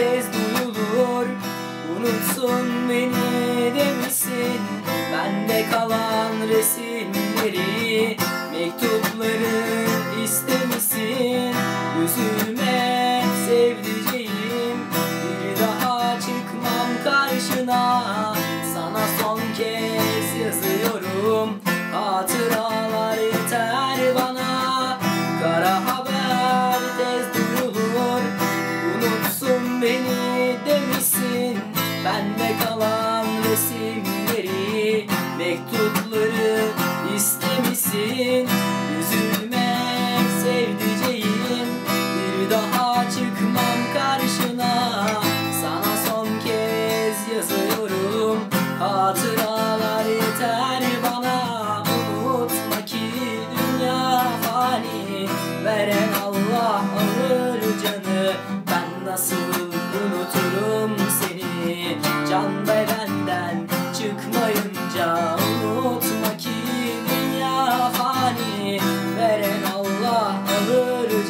ses duyulur. Unutsun beni demişsin. Bende kalan resimleri Mektupları istemişsin. Üzülme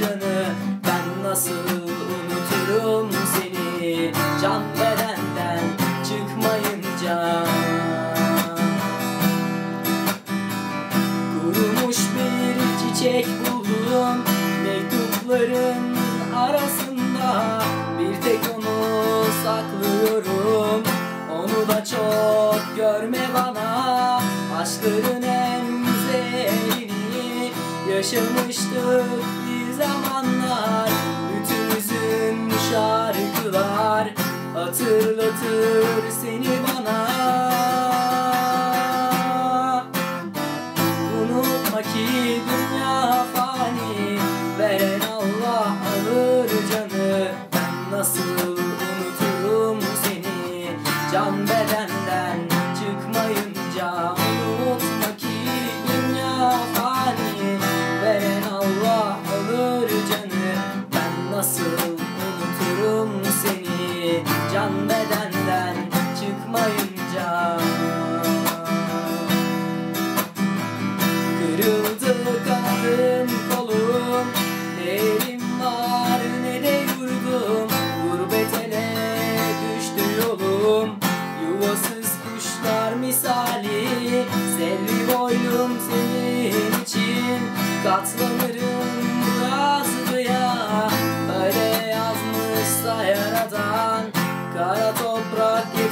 alır canı Ben nasıl unuturum seni? Can bedenden çıkmayınca. Kurumuş bir çiçek buldum Mektupların arasında. Bir tek onu saklıyorum. Onu da çok görme bana. Aşkların en güzelini Yaşamıştık zamanlar Bütün hüzün şarkılar Hatırlatır seni bana. Unutma ki dünya fani Veren Allah alır canı. Ben nasıl unuturum seni? Can